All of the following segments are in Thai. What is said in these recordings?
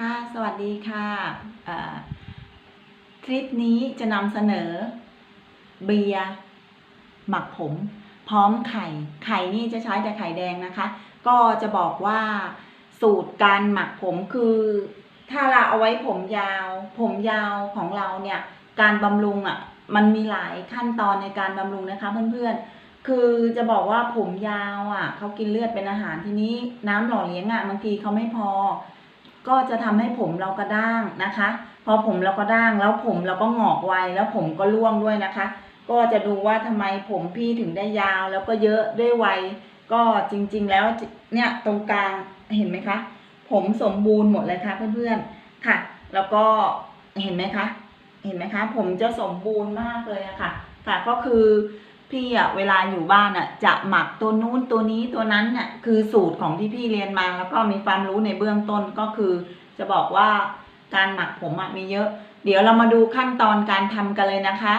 ค่ะ สวัสดีค่ะเอ่อคลิปนี้จะนำเสนอ เบียร์หมักผม พร้อมไข่ ไข่นี่จะใช้แต่ไข่แดงนะคะ ก็จะบอกว่าสูตรการหมักผมคือ ถ้าเราเอาไว้ผมยาว ผมยาวของเราเนี่ย การบำรุงอะ มันมีหลายขั้นตอนในการบำรุงนะคะเพื่อนๆ คือจะบอกว่าผมยาวอะเขากินเลือดเป็นอาหารทีนี้น้ำหล่อเลี้ยงอะบางทีเขาไม่พอ ก็จะทำให้ผมเรากระด้างนะคะ พอผมเราก็ด้างแล้วผมเราก็หงอกไวแล้วผมก็ร่วงด้วยนะคะ ก็จะดูว่าทำไมผมพี่ถึงได้ยาวแล้วก็เยอะด้วยไวก็จริงๆแล้วเนี่ยตรงกลางเห็นไหมคะ ผมสมบูรณ์หมดเลยค่ะเพื่อนๆค่ะ แล้วก็เห็นไหมคะ เห็นไหมคะ ผมจะสมบูรณ์มากเลยอะค่ะ ค่ะก็คือ พี่อะเวลาอยู่บ้านอะจะหมักตัวนู้นตัวนี้ตัวนั้นเนี่ยคือสูตรของที่พี่เรียนมาแล้วก็มีความรู้ในเบื้องต้นก็คือ จะบอกว่าการหมักผมอะมีเยอะ เดี๋ยวเรามาดูขั้นตอนการทำกันเลยนะคะ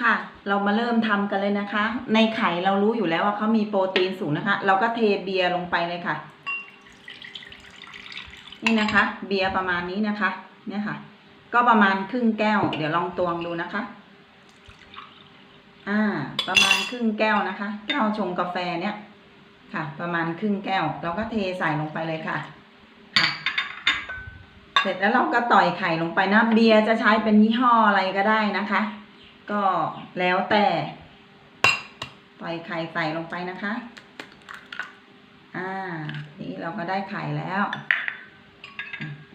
ค่ะ เรามาเริ่มทำกันเลยนะคะ ในไข่เรารู้อยู่แล้วว่าเขามีโปรตีนสูงนะคะ เราก็เทเบียร์ลงไปเลยค่ะ นี่นะคะ เบียร์ประมาณนี้นะคะ เนี่ยค่ะ ก็ประมาณครึ่งแก้ว เดี๋ยวลองตวงดูนะคะ อ่า ประมาณครึ่งแก้วนะคะ แก้วชงกาแฟเนี่ยค่ะ ประมาณครึ่งแก้ว เราก็เทใส่ลงไปเลยค่ะค่ะ เสร็จแล้วเราก็ต่อยไข่ลงไปนะเบียร์จะใช้เป็นยี่ห้ออะไรก็ได้นะคะ ก็แล้วแต่ต่อยไข่ใส่ลงไปนะคะ อ่า นี่เราก็ได้ไข่แล้ว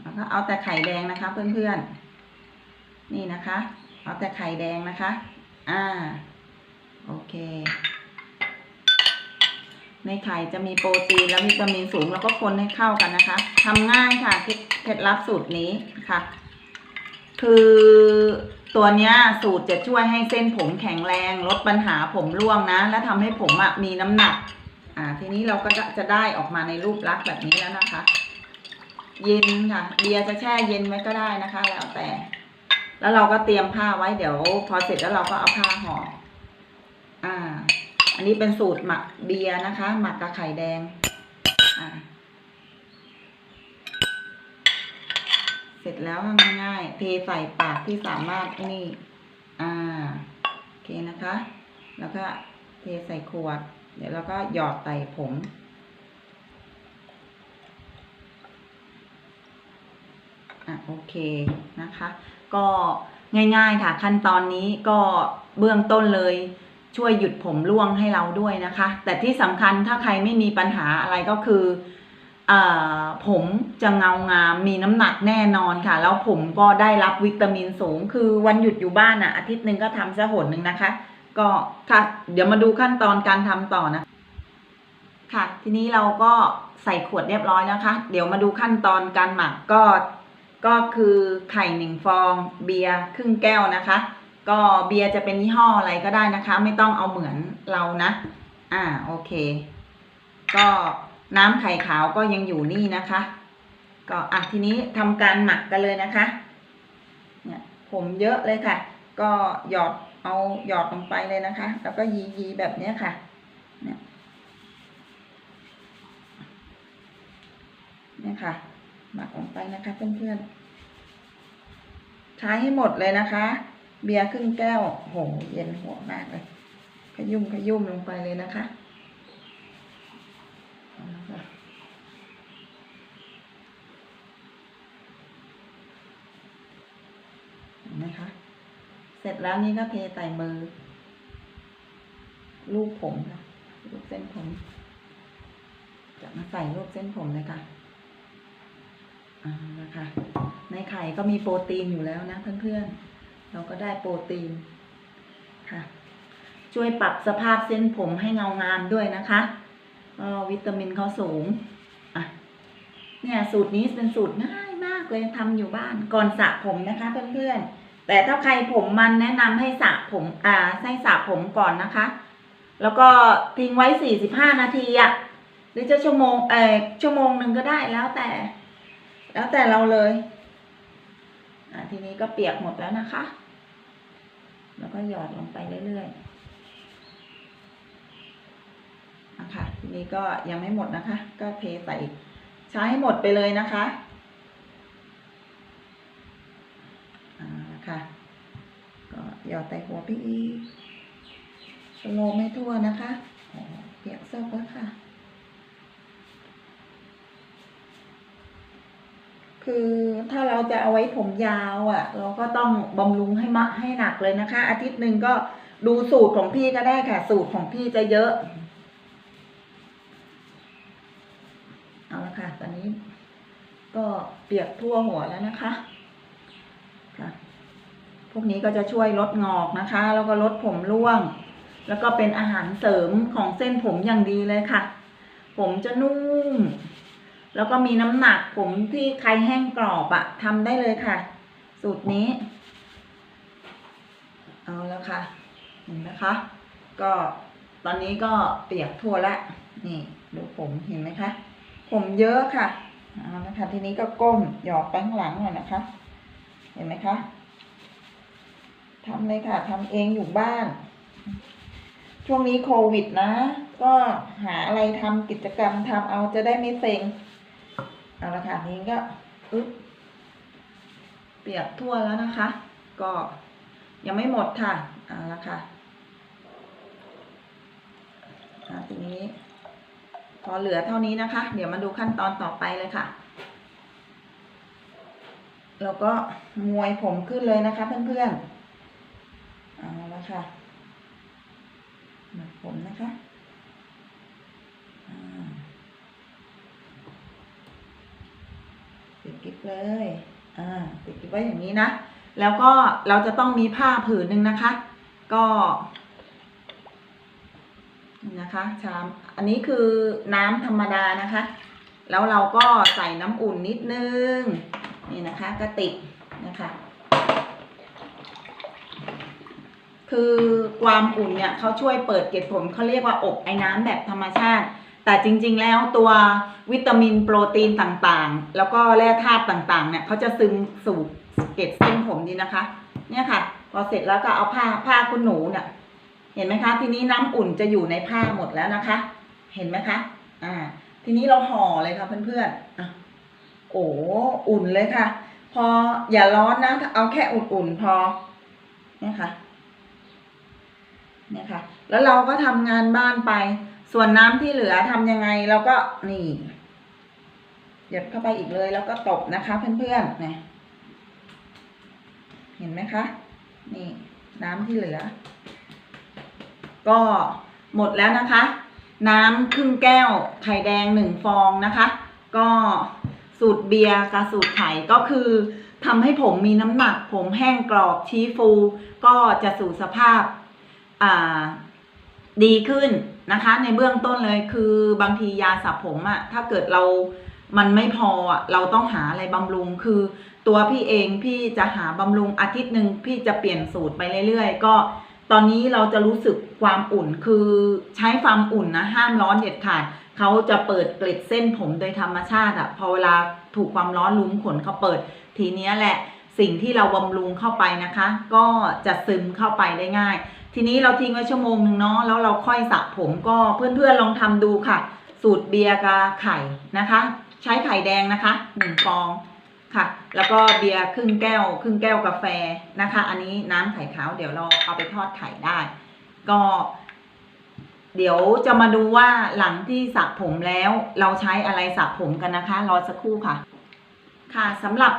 แล้วก็เอาแต่ไข่แดงนะคะ เพื่อนๆ นี่นะคะ เอาแต่ไข่แดงนะคะ อ่า โอเค ในไข่จะมีโปรตีนและวิตามินสูงแล้วก็คนให้เข้ากันนะคะทำง่ายค่ะเคล็ดลับสูตรนี้ค่ะ คือตัวเนี้ยสูตรจะช่วยให้เส้นผมแข็งแรง ลดปัญหาผมร่วงนะ และทำให้ผมอะมีน้ำหนัก อ่า ทีนี้เราก็จะได้ออกมาในรูปลักษณ์แบบนี้แล้วนะคะ เย็นค่ะ เบียร์จะแช่เย็นไว้ก็ได้นะคะ แล้วแต่ แล้วเราก็เตรียมผ้าไว้เดี๋ยว พอเสร็จแล้วเราก็เอาผ้าห่อ อ่า อันนี้เป็นสูตรหมักเบียร์นะคะ หมักกับไข่แดง อ่า เสร็จแล้วก็ง่ายๆเทใส่ปากที่สามารถอ้นี่ อ่าโอเคนะคะ แล้วก็เทใส่ขวด เดี๋ยวเราก็หยอดใส่ผมอะโอเคนะคะ ก็ง่ายๆค่ะขั้นตอนนี้ก็เบื้องต้นเลย ช่วยหยุดผมร่วงให้เราด้วยนะคะ แต่ที่สำคัญถ้าใครไม่มีปัญหาอะไรก็คืออผมจะเงางามมีน้ำหนักแน่นอนค่ะ แล้วผมก็ได้รับวิตามินสูง คือวันหยุดอยู่บ้านอะ อาทิตย์หนึ่งก็ทำซะหนหนึ่งนะคะ ก็ค่ะเดี๋ยวมาดูขั้นตอนการทำต่อนะ ค่ะ ทีนี้เราก็ใส่ขวดเรียบร้อยนะคะเดี๋ยวมาดูขั้นตอนการหมักก็ก็คือไข่หนึ่งฟอง เบียร์ครึ่งแก้วนะคะ ก็เบียร์จะเป็นยี่ห้ออะไรก็ได้นะคะ ไม่ต้องเอาเหมือนเรานะ อ่าโอเค ก็น้ำไข่ขาวก็ยังอยู่นี่นะคะ ก็อะทีนี้ทำการหมักกันเลยนะคะ เนี่ยผมเยอะเลยค่ะ ก็หยอดเอาหยอดลงไปเลยนะคะ แล้วก็ยียีแบบนี้ค่ะ เนี่ยเนี่ยค่ะ หมักลงไปนะคะเพื่อนๆใช้ให้หมดเลยนะคะ เบียร์ครึ่งแก้วโหเย็นหัวมากเลย ขยุ่มขยุ่มลงไปเลยนะคะเอาละคะเห็นไหมคะ เสร็จแล้วนี่ก็เทใส่มือ ลูกผมค่ะลูกเส้นผม จะมาใส่ลูกเส้นผมเลยค่ะอ่านะคะ ในไข่ก็มีโปรตีนอยู่แล้วนะเพื่อนๆ เราก็ได้โปรตีนค่ะ ช่วยปรับสภาพเส้นผมให้เงางามด้วยนะคะก็วิตามินเขาสูงอะเนี่ยสูตรนี้เป็นสูตรง่ายมากเลยทำอยู่บ้านก่อนสระผมนะคะเพื่อนๆแต่ถ้าใครผมมันแนะนำให้สระผมอ่าให้สระผมก่อนนะคะ แล้วก็ทิ้งไว้สี่สิบห้านาทีอะหรือจะชั่วโมงเออชั่วโมงหนึ่งก็ได้แล้วแต่ แล้วแต่เราเลย ทีนี้ก็เปียกหมดแล้วนะคะ แล้วก็หยอดลงไปเรื่อยๆนะคะทีนี้ก็ยังไม่หมดนะคะ ก็เทใส่ใช้ให้หมดไปเลยนะคะอ่าค่ะ ก็หยอดใส่หัวพี่อีกสโลไม่ทั่วนะคะเปียกเสื้อแล้วค่ะ คือถ้าเราจะเอาไว้ผมยาวอะ่ะ เราก็ต้องบำรุงให้มะให้หนักเลยนะคะ อาทิตย์หนึ่งก็ดูสูตรของพี่ก็ได้ค่ะ สูตรของพี่จะเยอะเอาละค่ะ ตอนนี้ก็เปียกทั่วหัวแล้วนะคะค่ะพวกนี้ก็จะช่วยลดงอกนะคะ แล้วก็ลดผมร่วง แล้วก็เป็นอาหารเสริมของเส้นผมอย่างดีเลยค่ะ ผมจะนุ่ม แล้วก็มีน้ำหนักผมที่ใครแห้งกรอบอะทำได้เลยค่ะ สูตรนี้ เอาแล้วค่ะเห็นนะคะ ก็ตอนนี้ก็เปียกทั่วแล้วนี่ดูผมเห็นไหมคะ ผมเยอะค่ะเอาละค่ะทีนี้ก็ก้มหยอดแป้งหลังหน่อยนะคะ เห็นไหมคะทำเลยค่ะทำเองอยู่บ้าน ช่วงนี้โควิดนะ ก็หาอะไรทำกิจกรรมทำเอาจะได้ไม่เซ็ง เอาละค่ะนี้ก็อึ๊บเปียกทั่วแล้วนะคะ ก็ยังไม่หมดค่ะเอาละค่ะอ่าทีนี้พอเหลือเท่านี้นะคะ เดี๋ยวมาดูขั้นตอนต่อไปเลยค่ะ แล้วก็มวยผมขึ้นเลยนะคะเพื่อนๆเอาละค่ะหมักผมนะคะอ่า ติดกิ๊บ เลย อ่า ติดไว้อย่างนี้นะ แล้วก็เราจะต้องมีผ้าผืนหนึ่งนะคะ ก็นี่นะคะชาม อันนี้คือน้ำธรรมดานะคะ แล้วเราก็ใส่น้ำอุ่นนิดนึง นี่นะคะก็ติดนะคะ คือความอุ่นเนี่ยเขาช่วยเปิดเกล็ดผมเขาเรียกว่าอบไอ้น้ำแบบธรรมชาติ แต่จริงๆแล้วตัววิตามินโปรตีนต่างๆ แล้วก็แร่ธาตุต่างๆ เนี่ยเขาจะซึมสู่เกล็ดเส้นผมดีนะคะ เนี่ยค่ะ พอเสร็จแล้วก็เอาผ้าผ้าคุณหนูเนี่ย เห็นไหมคะ ทีนี้น้ำอุ่นจะอยู่ในผ้าหมดแล้วนะคะ เห็นไหมคะ อ่า ทีนี้เราห่อเลยค่ะเพื่อนๆอะโอ้อุ่นเลยค่ะ พออย่าร้อนนะเอาแค่อุ่นๆพอเนี่ยค่ะเนี่ยค่ะ แล้วเราก็ทำงานบ้านไป ส่วนน้ำที่เหลือทำยังไงเราก็นี่หยดเข้าไปอีกเลยแล้วก็ตบนะคะ เพื่อนๆเนี่ยเห็นไหมคะ นี่น้ำที่เหลือ ก็หมดแล้วนะคะ น้ำครึ่งแก้วไข่แดงหนึ่งฟองนะคะ ก็สูตรเบียร์กับสูตรไข่ก็คือทำให้ผมมีน้ำหนัก ผมแห้งกรอบชี้ฟู ก็จะสู่สภาพอ่า ดีขึ้นนะคะ ในเบื้องต้นเลยคือบางทียาสระผมอะถ้าเกิดเรามันไม่พออะเราต้องหาอะไรบำรุงคือ ตัวพี่เองพี่จะหาบำรุงอาทิตย์หนึ่งพี่จะเปลี่ยนสูตรไปเรื่อยๆ ก็ตอนนี้เราจะรู้สึกความอุ่นคือใช้ความอุ่นนะห้ามร้อนเด็ดขาดเขาจะเปิดเกล็ดเส้นผมโดยธรรมชาติอะพอเวลาถูกความร้อนลุ้มขนเขาเปิด ทีเนี้ยแหละสิ่งที่เราบำรุงเข้าไปนะคะ ก็จะซึมเข้าไปได้ง่าย ทีนี้เราทิ้งไว้ชั่วโมงหนึ่งเนาะแล้วเราค่อยสระผมก็เพื่อนๆลองทำดูค่ะ สูตรเบียร์กับไข่นะคะ ใช้ไข่แดงนะคะหนึ่งฟองค่ะ แล้วก็เบียร์ครึ่งแก้ว ครึ่งแก้วกาแฟนะคะ อันนี้น้ำไข่ขาวเดี๋ยวเราเอาไปทอดไข่ได้ ก็ เดี๋ยวจะมาดูว่าหลังที่สระผมแล้ว เราใช้อะไรสระผมกันนะคะ รอสักครู่ค่ะ ค่ะสำหรับ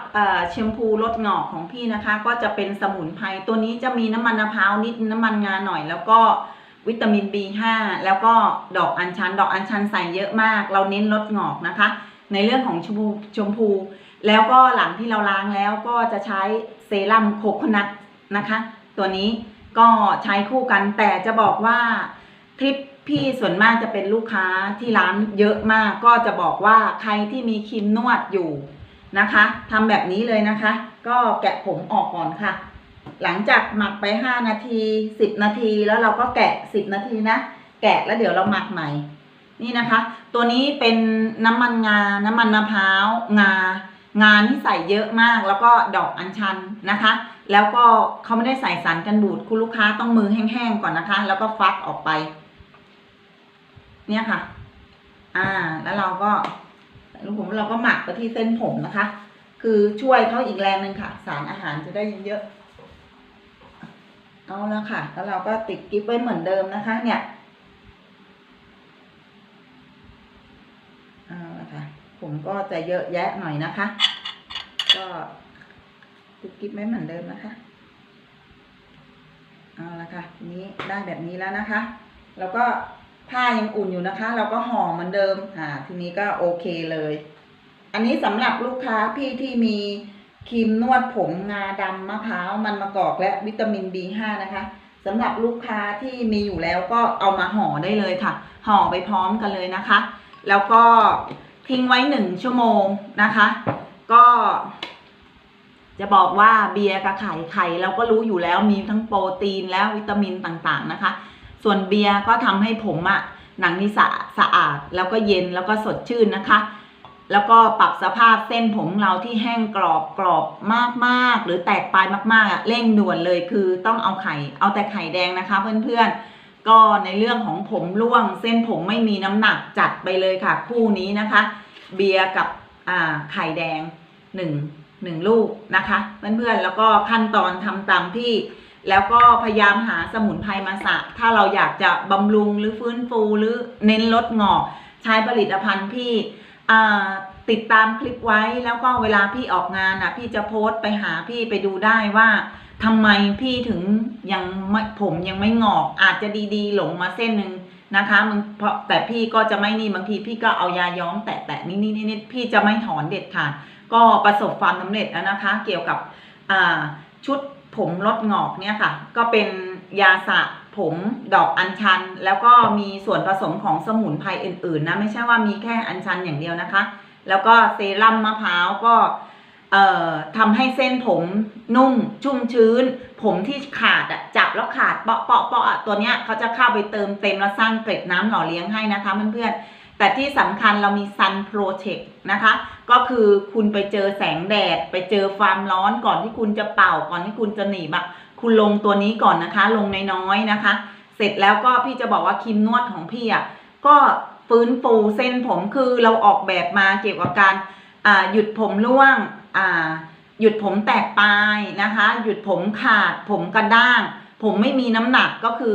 แชมพูลดงอกของพี่นะคะ ก็จะเป็นสมุนไพรตัวนี้จะมีน้ำมันมะพร้าวนิดน้ำมันงาหน่อย แล้วก็วิตามิน B5 แล้วก็ดอกอัญชัน ดอกอัญชันใส่เยอะมาก เราเน้นลดงอกนะคะ ในเรื่องของชมพูชมพู แล้วก็หลังที่เราล้างแล้วก็จะใช้เซรั่มโคโคนัทนะคะ ตัวนี้ก็ใช้คู่กันแต่จะบอกว่าคลิปพี่ส่วนมากจะเป็นลูกค้าที่ร้านเยอะมากก็จะบอกว่าใครที่มีครีมนวดอยู่ นะคะทำแบบนี้เลยนะคะ ก็แกะผมออกก่อนค่ะ หลังจากหมักไป 5 นาที 10 นาทีแล้วเราก็แกะ 10 นาทีนะ แกะแล้วเดี๋ยวเราหมักใหม่ นี่นะคะ ตัวนี้เป็นน้ำมันงา น้ำมันมะพร้าว งา งานี่ใส่เยอะมาก แล้วก็ดอกอัญชันนะคะ แล้วก็เขาไม่ได้ใส่สารกันบูดคุณลูกค้าต้องมือแห้งๆก่อนนะคะ แล้วก็ฟักออกไป เนี่ยค่ะ อ่า แล้วเราก็ ลูกผมเราก็หมักไปที่เส้นผมนะคะ คือช่วยเขาอีกแรงหนึ่งค่ะ สารอาหารจะได้เยอะๆเอาละค่ะ แล้วเราก็ติดกิ๊บไว้เหมือนเดิมนะคะ เนี่ยเอาละค่ะ ผมก็จะเยอะแยะหน่อยนะคะ ก็ติดกิ๊บไว้เหมือนเดิมนะคะเอาละค่ะทีนี้ได้แบบนี้แล้วนะคะ แล้วก็ ผ้ายังอุ่นอยู่นะคะ เราก็ห่อเหมือนเดิมอ่าทีนี้ก็โอเคเลย อันนี้สำหรับลูกค้าพี่ที่มีครีมนวดผมงาดำมะพร้าวมันมะกอกและวิตามิน B5 นะคะสำหรับลูกค้าที่มีอยู่แล้วก็เอามาห่อได้เลยค่ะ ห่อไปพร้อมกันเลยนะคะ แล้วก็ทิ้งไว้หนึ่งชั่วโมงนะคะ ก็ จะบอกว่าเบียร์กับไข่ไข่เราก็รู้อยู่แล้วมีทั้งโปรตีนและวิตามินต่างๆนะคะ ส่วนเบียร์ก็ทำให้ผมอะหนังนี่สะสะอาดแล้วก็เย็นแล้วก็สดชื่นนะคะ แล้วก็ปรับสภาพเส้นผมเราที่แห้งกรอบกรอบมากๆ หรือแตกปลายมากๆอะเร่งด่วนเลยคือต้องเอาไข่ เอาแต่ไข่แดงนะคะ เพื่อนๆ ก็ในเรื่องของผมร่วง เส้นผมไม่มีน้ำหนักจัดไปเลยค่ะ คู่นี้นะคะ เบียร์กับไข่แดงหนึ่งหนึ่งลูกนะคะ เพื่อนๆแล้วก็ขั้นตอนทำตามพี่ แล้วก็พยายามหาสมุนไพรมาสระถ้าเราอยากจะบำรุงหรือฟื้นฟูหรือเน้นลดหงอกใช้ผลิตภัณฑ์พี่ติดตามคลิปไว้แล้วก็เวลาพี่ออกงานอะ พี่จะโพสต์ไปหาพี่ไปดูได้ว่าทำไมพี่ถึงยังไม่ผมยังไม่งอก อาจจะดีๆ หลงมาเส้นหนึ่งนะคะมันเพราะแต่พี่ก็จะไม่นี่บางทีพี่ก็เอายาย้อมแตะๆนิดๆนิดพี่จะไม่ถอนเด็ดขาดก็ประสบความสำเร็จแล้วนะคะ เกี่ยวกับชุด ผมลดงอกเนี่ยค่ะ ก็เป็นยาสระผมดอกอัญชัน แล้วก็มีส่วนผสมของสมุนไพรอื่นๆนะไม่ใช่ว่ามีแค่อัญชันอย่างเดียวนะคะ แล้วก็เซรั่มมะพร้าวก็เอ่อทำให้เส้นผมนุ่มชุ่มชื้น ผมที่ขาดอะจับแล้วขาดเปาะเปาะเปาะตัวเนี้ยเขาจะเข้าไปเติมเต็มแล้วสร้างเกล็ดน้ำหล่อเลี้ยงให้นะคะเพื่อนๆแต่ที่สำคัญเรามี Sun Protect นะคะ ก็คือคุณไปเจอแสงแดด ไปเจอความร้อนก่อนที่คุณจะเป่าก่อนที่คุณจะหนีบอะคุณลงตัวนี้ก่อนนะคะ ลงน้อยๆนะคะ เสร็จแล้วก็พี่จะบอกว่าครีมนวดของพี่อะก็ฟื้นฟูเส้นผมคือเราออกแบบมาเกี่ยวกับการอ่าหยุดผมร่วงอ่าหยุดผมแตกปลายนะคะ หยุดผมขาด ผมกระด้าง ผมไม่มีน้ำหนักก็คือ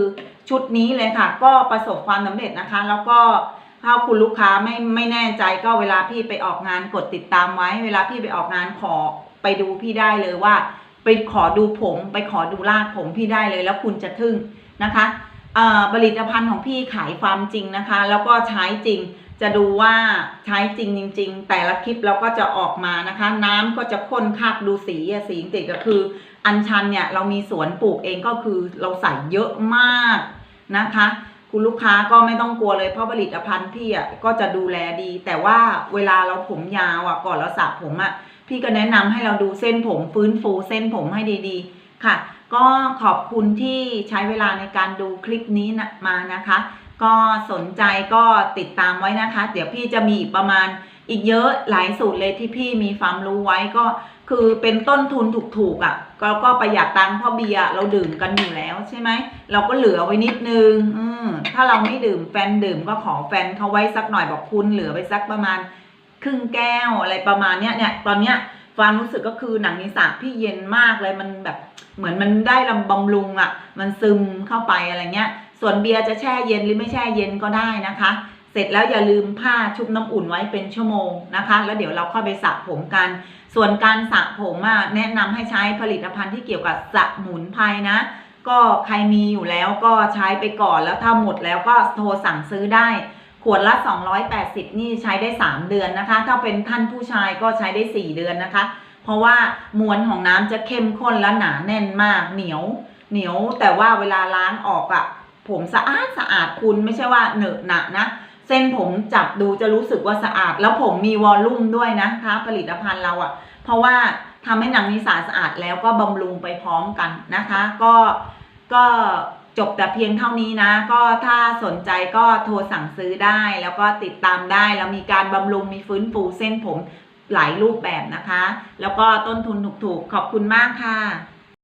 ชุดนี้เลยค่ะ ก็ประสบความสำเร็จนะคะ แล้วก็ ถ้าคุณลูกค้าไม่ไม่แน่ใจก็เวลาพี่ไปออกงานกดติดตามไว้ เวลาพี่ไปออกงานขอไปดูพี่ได้เลยว่า ไปขอดูผม ไปขอดูลากผมพี่ได้เลยแล้วคุณจะทึ่งนะคะเอ่อผลิตภัณฑ์ของพี่ขายความจริงนะคะ แล้วก็ใช้จริงจะดูว่าใช้จริงจริง ๆ แต่ละคลิปเราก็จะออกมานะคะ น้ำก็จะข้นคักดูสีสีติดก็คือ อัญชันเนี่ยเรามีสวนปลูกเองก็คือเราใส่เยอะมากนะคะ คุณลูกค้าก็ไม่ต้องกลัวเลยเพราะผลิตภัณฑ์พี่อะก็จะดูแลดี แต่ว่าเวลาเราผมยาวอะก่อนเราสระผมอะพี่ก็แนะนำให้เราดูเส้นผมฟื้นฟูเส้นผมให้ดีๆ ค่ะ ก็ขอบคุณที่ใช้เวลาในการดูคลิปนี้นะมานะคะ ก็สนใจก็ติดตามไว้นะคะ เดี๋ยวพี่จะมีประมาณอีกเยอะหลายสูตรเลยที่พี่มีความรู้ไว้ก็คือเป็นต้นทุนถูกๆอะ่ะ ก็ก็ประหยัดตังค์เพราะเบียร์เราดื่มกันอยู่แล้วใช่ไหมเราก็เหลือไว้นิดนึงอืมถ้าเราไม่ดื่มแฟนดื่มก็ขอแฟนเขาไว้สักหน่อยบอกคุณเหลือไปสักประมาณ ครึ่งแก้วอะไรประมาณเนี้ยเนี่ยตอนเนี้ยความรู้สึกก็คือหนังนิสาพี่เย็นมากเลยมันแบบเหมือนมันได้ลำบำรุงอะ่ะ มันซึมเข้าไปอะไรเงี้ย ส่วนเบียร์จะแช่เย็นหรือไม่แช่เย็นก็ได้นะคะ เสร็จแล้วอย่าลืมผ้าชุบน้ำอุ่นไว้เป็นชั่วโมงนะคะ แล้วเดี๋ยวเราค่อยไปสระผมกัน ส่วนการสระผมอะแนะนำให้ใช้ผลิตภัณฑ์ที่เกี่ยวกับสมุนไพรนะ ก็ใครมีอยู่แล้วก็ใช้ไปก่อนแล้วถ้าหมดแล้วก็โทรสั่งซื้อได้ ขวดละ 280 นี่ใช้ได้ 3 เดือนนะคะ ถ้าเป็นท่านผู้ชายก็ใช้ได้ 4 เดือนนะคะ เพราะว่ามวลของน้ำจะเข้มข้นและหนาแน่นมากเหนียวเหนียวแต่ว่าเวลาล้างออกอะผมสะอาดสะอาดคุณไม่ใช่ว่าเหนอะหนะนะ เส้นผมจับดูจะรู้สึกว่าสะอาด แล้วผมมีวอลลุ่มด้วยนะคะผลิตภัณฑ์เราอะเพราะว่าทำให้หนังนิสาสะอาดแล้วก็บำรุงไปพร้อมกันนะคะ ก็ก็จบแต่เพียงเท่านี้นะ ก็ถ้าสนใจก็โทรสั่งซื้อได้ แล้วก็ติดตามได้แล้วมีการบำรุงมีฟื้นฟูเส้นผมหลายรูปแบบนะคะ แล้วก็ต้นทุนถูกๆ ขอบคุณมากค่ะ